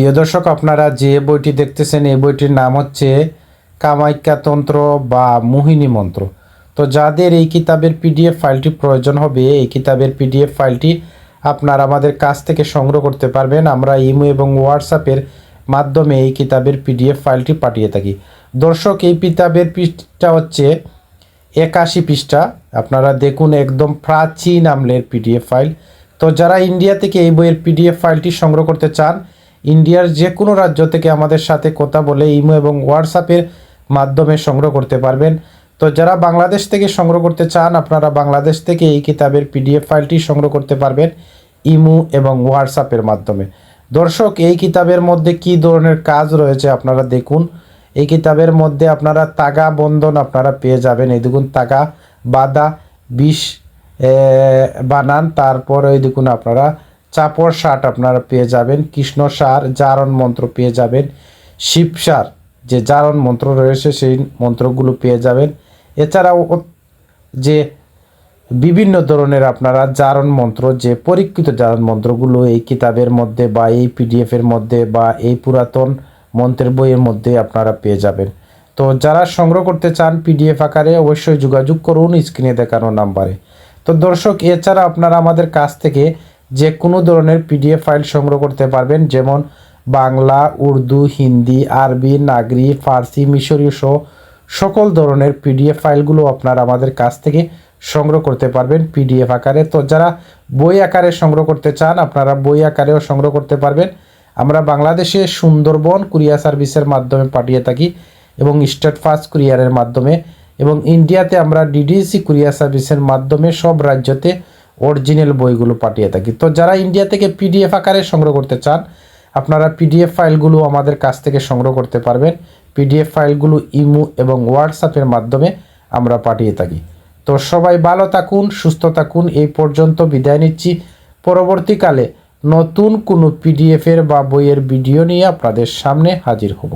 প্রিয় দর্শক, আপনারা যে বইটি দেখতেছেন, এই বইটির নাম হচ্ছে কামাখ্যাতন্ত্র বা মোহিনী মন্ত্র। তো যাদের এই কিতাবের পিডিএফ ফাইলটি প্রয়োজন হবে, এই কিতাবের পিডিএফ ফাইলটি আপনারা আমাদের কাছ থেকে সংগ্রহ করতে পারবেন। আমরা ইমো এবং হোয়াটসঅ্যাপের মাধ্যমে এই কিতাবের পিডিএফ ফাইলটি পাঠিয়ে থাকি। দর্শক, এই কিতাবের পৃষ্ঠা হচ্ছে একাশি পৃষ্ঠা। আপনারা দেখুন, একদম প্রাচীন আমলের পিডিএফ ফাইল। তো যারা ইন্ডিয়া থেকে এই বইয়ের পিডিএফ ফাইলটি সংগ্রহ করতে চান ইন্ডিয়ার যে কোনো রাজ্য থেকে আমাদের সাথে কথা বলে ইমো এবং হোয়াটসঅ্যাপের মাধ্যমে সংগ্রহ করতে পারবেন। তো যারা বাংলাদেশ থেকে সংগ্রহ করতে চান, আপনারা বাংলাদেশ থেকে এই কিতাবের পিডিএফ ফাইলটি সংগ্রহ করতে পারবেন ইমো এবং হোয়াটসঅ্যাপের মাধ্যমে। দর্শক, এই কিতাবের মধ্যে কি ধরনের কাজ রয়েছে আপনারা দেখুন। এই কিতাবের মধ্যে আপনারা তাগা বন্ধন আপনারা পেয়ে যাবেন। এই দেখুন, তাগা, বাদা, বিষ বানান, তারপর এই দেখুন আপনারা চাপড় শার্ট আপনারা পেয়ে যাবেন, কৃষ্ণ সার, জারণ মন্ত্র পেয়ে যাবেন, শিব সার, যে জারণ মন্ত্র রয়েছে সেই মন্ত্রগুলো পেয়ে যাবেন। এছাড়াও যে বিভিন্ন ধরনের আপনারা জারণ মন্ত্র, যে পরীক্ষিত জারণ মন্ত্রগুলো এই কিতাবের মধ্যে বা এই পিডিএফ এর মধ্যে বা এই পুরাতন মন্ত্রের বইয়ের মধ্যে আপনারা পেয়ে যাবেন। তো যারা সংগ্রহ করতে চান পিডিএফ আকারে অবশ্যই যোগাযোগ করুন স্ক্রিনে দেখানো নাম্বারে। তো দর্শক, এছাড়া আপনারা আমাদের কাছ থেকে যে কোনো ধরনের পিডিএফ ফাইল সংগ্রহ করতে পারবেন, যেমন বাংলা, উর্দু, হিন্দি, আরবি, নাগরি, ফার্সি মিশরীয় সহ সকল ধরনের পিডিএফ ফাইলগুলো আপনারা আমাদের কাছ থেকে সংগ্রহ করতে পারবেন পিডিএফ আকারে। তো যারা বই আকারে সংগ্রহ করতে চান, আপনারা বই আকারেও সংগ্রহ করতে পারবেন। আমরা বাংলাদেশে সুন্দরবন কুরিয়ার সার্ভিসের মাধ্যমে পাঠিয়ে থাকি এবং স্টেট ফাস্ট কুরিয়ারের মাধ্যমে এবং ইন্ডিয়াতে আমরা ডিডিসি কুরিয়ার সার্ভিসের মাধ্যমে সব রাজ্যতে অরিজিনাল বইগুলো পাঠিয়ে থাকি। তো যারা ইন্ডিয়া থেকে পিডিএফ আকারে সংগ্রহ করতে চান, আপনারা পিডিএফ ফাইলগুলো আমাদের কাছ থেকে সংগ্রহ করতে পারবেন। পিডিএফ ফাইলগুলো ইমো এবং হোয়াটসঅ্যাপের মাধ্যমে আমরা পাঠিয়ে থাকি। তো সবাই ভালো থাকুন, সুস্থ থাকুন। এই পর্যন্ত বিদায় নিচ্ছি। পরবর্তীকালে নতুন কোনো পিডিএফের বা বইয়ের ভিডিও নিয়ে আপনাদের সামনে হাজির হব।